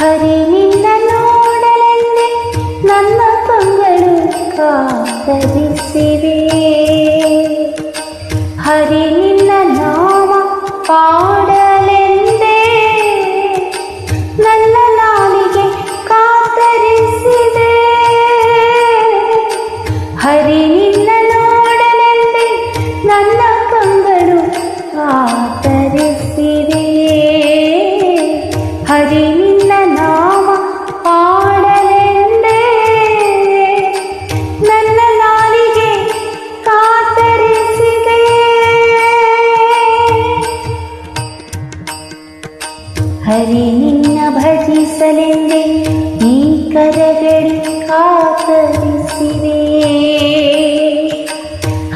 ಹರಿ ನಿನ್ನ ನೋಡಲೆಂದೇ ನಮ್ಮ ಪಂಗಳು ಕಾದರಿಸಿವೆ ಹರಿ ನಿನ್ನ ನಾಮ ಪಾಡಲೆಂದೇ ನನ್ನ ನಾಲಿಗೆ ಕಾತರಿಸಿದೆ ಹರಿ ഹരി നിന്ന ഭജിസലെന്റെ നീ കരകളിൽ കാത്തരിസിവേ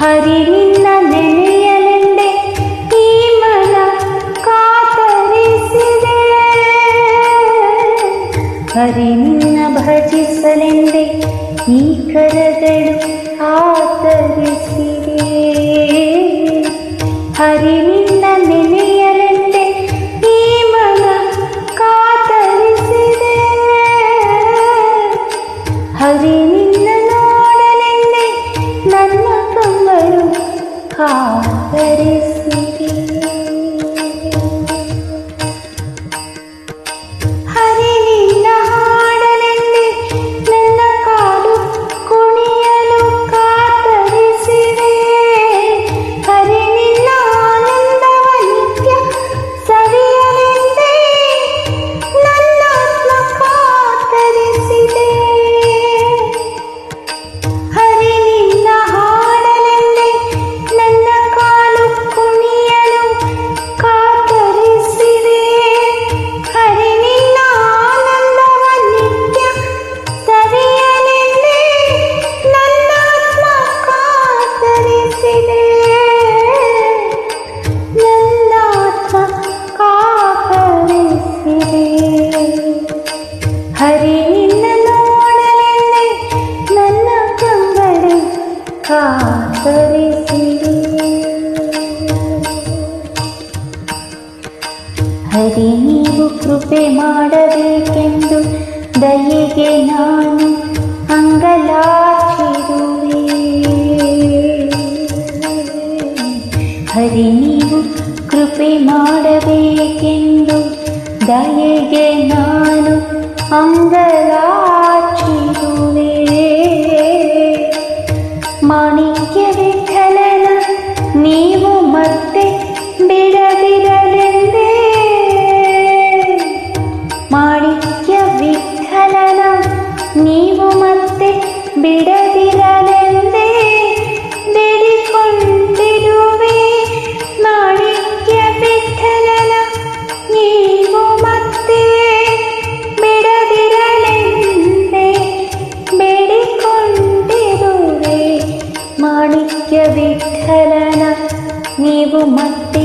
ഹരി നിന്ന നെനയലെന്റെ ഈ മന കാത്തരിസിവേ ഹരി നിന്ന ഭജിസലെന്റെ നീ കരകളിൽ കാത്തരിസിവേ ഹരി നിന്ന हरिणी ಕಾತರಿಸಿದೆ ಹರಿ ನೀವು ಕೃಪೆ ಮಾಡಬೇಕೆಂದು ದಯೆಗೆ ನಾನು ಅಂಗಲಾಚಿರುವೆ. ಹರಿ ನೀವು ಕೃಪೆ ಮಾಡಬೇಕೆಂದು ದಯೆಗೆ ನಾನು ಅಂಗಲಾಚಿರುವೆ. വിടവിരലെന്തേ വെടിക്കൊണ്ടിരുവേ നാണിക്യ വിട്ടലന നീങ്ങുമത്തേ വിടവിരലെന്തേ വെടിക്കൊണ്ടിരുവേ മാണിക്യ വിട്ടലന നീവുമത്തേ.